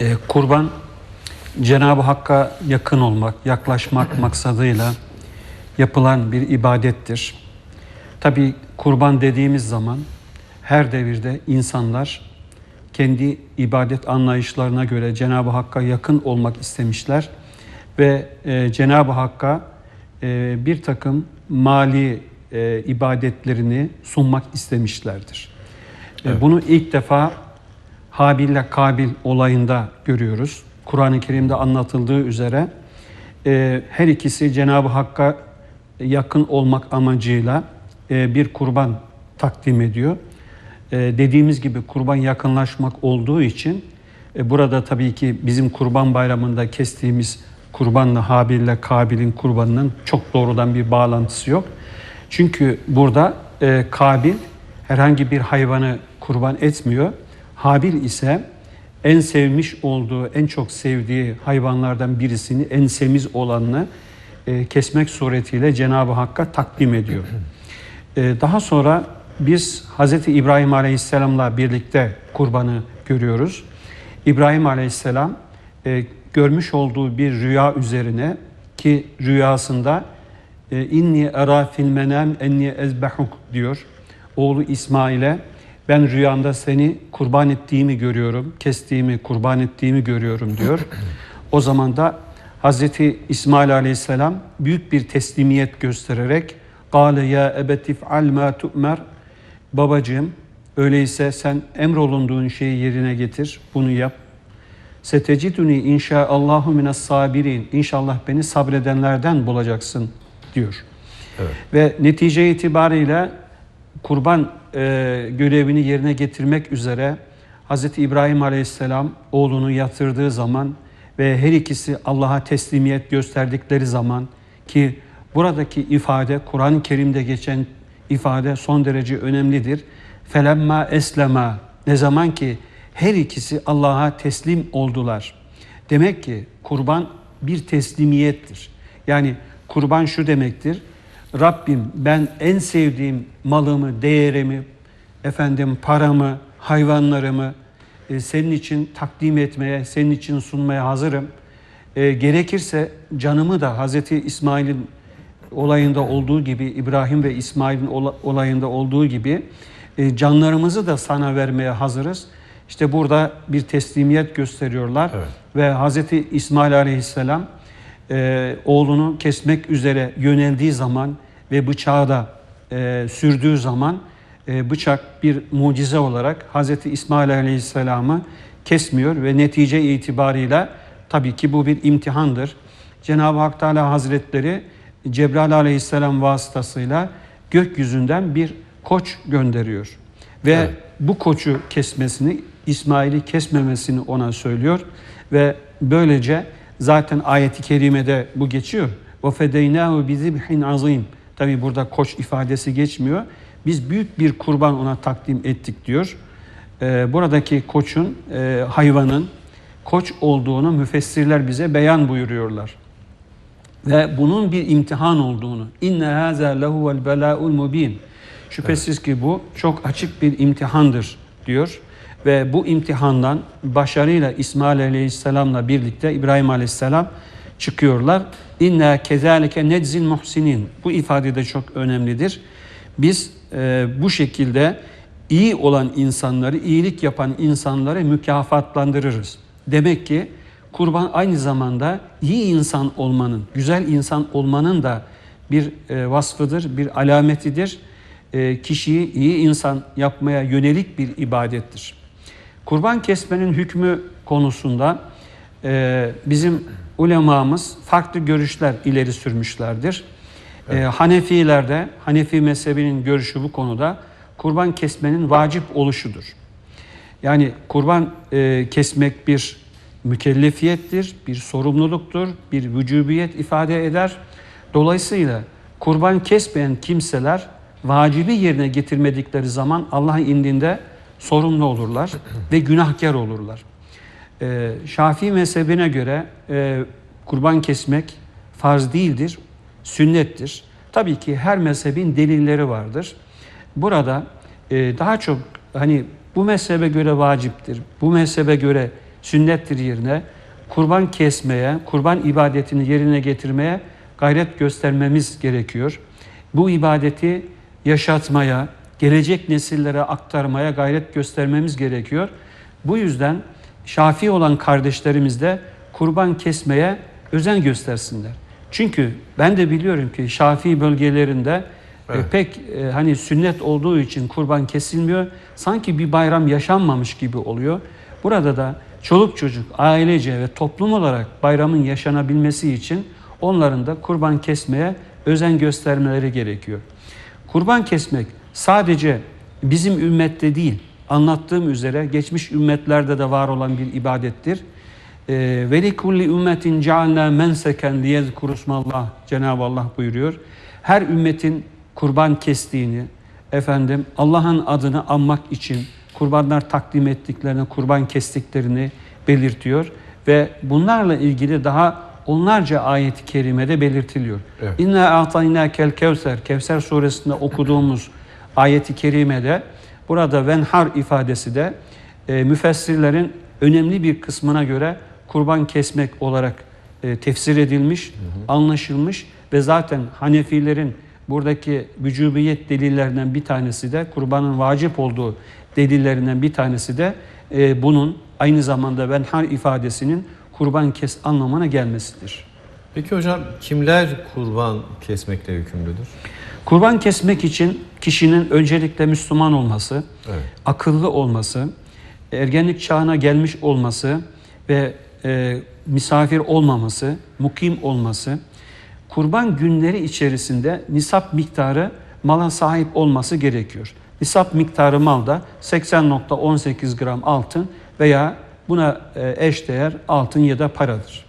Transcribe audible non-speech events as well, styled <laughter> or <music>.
E, kurban Cenab-ı Hakk'a yakın olmak, yaklaşmak <clears throat> maksadıyla yapılan bir ibadettir. Tabi kurban dediğimiz zaman her devirde insanlar kendi ibadet anlayışlarına göre Cenab-ı Hakk'a yakın olmak istemişler ve e, Cenab-ı Hakk'a e, bir takım mali e, ibadetlerini sunmak istemişlerdir. E, Evet. Bunu ilk defa Habil ile Kabil olayında görüyoruz. Kur'an-ı Kerim'de anlatıldığı üzere e, her ikisi Cenab-ı Hakk'a yakın olmak amacıyla e, bir kurban takdim ediyor. E, dediğimiz gibi kurban yakınlaşmak olduğu için e, burada tabii ki bizim kurban bayramında kestiğimiz kurbanla Habil ile Kabil'in kurbanının çok doğrudan bir bağlantısı yok. Çünkü burada e, Kabil herhangi bir hayvanı kurban etmiyor. Habil ise en sevmiş olduğu, en çok sevdiği hayvanlardan birisini, en semiz olanını e, kesmek suretiyle Cenab-ı Hakk'a takdim ediyor. E, daha sonra biz Hz. İbrahim Aleyhisselam'la birlikte kurbanı görüyoruz. İbrahim Aleyhisselam e, görmüş olduğu bir rüya üzerine ki rüyasında e, inni era fil menem enni ezbehuk diyor. Oğlu İsmail'e ben rüyamda seni kurban ettiğimi görüyorum, kestiğimi, kurban ettiğimi görüyorum diyor. <clears throat> O zaman da Hazreti İsmail Aleyhisselam büyük bir teslimiyet göstererek "Kâle ya ebetif al ma tu'mer" Babacığım öyleyse sen emrolunduğun şeyi yerine getir, bunu yap. Seteciduni inşaallahu minas sabirin. İnşallah beni sabredenlerden bulacaksın diyor. Evet. Ve netice itibariyle kurban e, görevini yerine getirmek üzere Hz. İbrahim Aleyhisselam oğlunu yatırdığı zaman ve her ikisi Allah'a teslimiyet gösterdikleri zaman ki buradaki ifade Kur'an-ı Kerim'de geçen ifade son derece önemlidir. Felemma eslema ne zaman ki her ikisi Allah'a teslim oldular. Demek ki kurban bir teslimiyettir. Yani kurban şu demektir. Rabbim ben en sevdiğim malımı, değerimi, efendim paramı, hayvanlarımı e, senin için takdim etmeye, senin için sunmaya hazırım. E, gerekirse canımı da Hazreti İsmail'in olayında olduğu gibi, İbrahim ve İsmail'in ola- olayında olduğu gibi e, canlarımızı da sana vermeye hazırız. İşte burada bir teslimiyet gösteriyorlar Evet. ve Hazreti İsmail Aleyhisselam e, oğlunu kesmek üzere yöneldiği zaman ve bıçağı da e, sürdüğü zaman e, bıçak bir mucize olarak Hazreti İsmail Aleyhisselam'ı kesmiyor ve netice itibarıyla tabii ki bu bir imtihandır. Cenab-ı Hak Teala Hazretleri Cebrail Aleyhisselam vasıtasıyla gökyüzünden bir koç gönderiyor. Ve Evet. bu koçu kesmesini, İsmail'i kesmemesini ona söylüyor ve böylece zaten ayeti kerimede bu geçiyor. وَفَدَيْنَاهُ بِذِبْحٍ azim. Tabi burada koç ifadesi geçmiyor. Biz büyük bir kurban ona takdim ettik diyor. Ee, buradaki koçun, e, hayvanın koç olduğunu müfessirler bize beyan buyuruyorlar ve bunun bir imtihan olduğunu inne haza lehuvel belaul mubin şüphesiz ki bu çok açık bir imtihandır diyor ve bu imtihandan başarıyla İsmail Aleyhisselam'la birlikte İbrahim Aleyhisselam çıkıyorlar. İnna kezalike nedzil muhsinin. Bu ifade de çok önemlidir. Biz e, bu şekilde iyi olan insanları, iyilik yapan insanları mükafatlandırırız. Demek ki kurban aynı zamanda iyi insan olmanın, güzel insan olmanın da bir e, vasfıdır, bir alametidir. E, kişiyi iyi insan yapmaya yönelik bir ibadettir. Kurban kesmenin hükmü konusunda e, bizim ulemamız farklı görüşler ileri sürmüşlerdir. E, Hanefilerde, Hanefi mezhebinin görüşü bu konuda kurban kesmenin vacip oluşudur. Yani kurban e, kesmek bir mükellefiyettir, bir sorumluluktur, bir vücubiyet ifade eder. Dolayısıyla kurban kesmeyen kimseler vacibi yerine getirmedikleri zaman Allah'ın indinde sorumlu olurlar ve günahkar olurlar. E, Şafii mezhebine göre e, kurban kesmek farz değildir, sünnettir. Tabii ki her mezhebin delilleri vardır. Burada e, daha çok hani bu mezhebe göre vaciptir, bu mezhebe göre sünnettir yerine kurban kesmeye, kurban ibadetini yerine getirmeye gayret göstermemiz gerekiyor. Bu ibadeti yaşatmaya, gelecek nesillere aktarmaya gayret göstermemiz gerekiyor. Bu yüzden Şafii olan kardeşlerimiz de kurban kesmeye özen göstersinler. Çünkü ben de biliyorum ki Şafii bölgelerinde e, Evet. pek e, hani sünnet olduğu için kurban kesilmiyor. Sanki bir bayram yaşanmamış gibi oluyor. Burada da çoluk çocuk, ailece ve toplum olarak bayramın yaşanabilmesi için onların da kurban kesmeye özen göstermeleri gerekiyor. Kurban kesmek sadece bizim ümmette değil, anlattığım üzere geçmiş ümmetlerde de var olan bir ibadettir. Ee, Ve li kulli ümmetin cealna menseken liyezkurusmallah Cenab-ı Allah buyuruyor. Her ümmetin kurban kestiğini, efendim Allah'ın adını anmak için kurbanlar takdim ettiklerini, kurban kestiklerini belirtiyor ve bunlarla ilgili daha onlarca ayet-i kerimede belirtiliyor. Evet. İnna a'taynakel kevser, Kevser suresinde okuduğumuz ayeti kerimede burada venhar ifadesi de e, müfessirlerin önemli bir kısmına göre kurban kesmek olarak e, tefsir edilmiş, anlaşılmış ve zaten Hanefilerin buradaki vücubiyet delillerinden bir tanesi de kurbanın vacip olduğu delillerinden bir tanesi de e, bunun aynı zamanda venhar ifadesinin kurban kes anlamına gelmesidir. Peki hocam kimler kurban kesmekle yükümlüdür? Kurban kesmek için kişinin öncelikle Müslüman olması, Evet. akıllı olması, ergenlik çağına gelmiş olması ve e, misafir olmaması, mukim olması, kurban günleri içerisinde nisap miktarı mala sahip olması gerekiyor. Nisap miktarı malda 80.18 gram altın veya buna e, eşdeğer altın ya da paradır.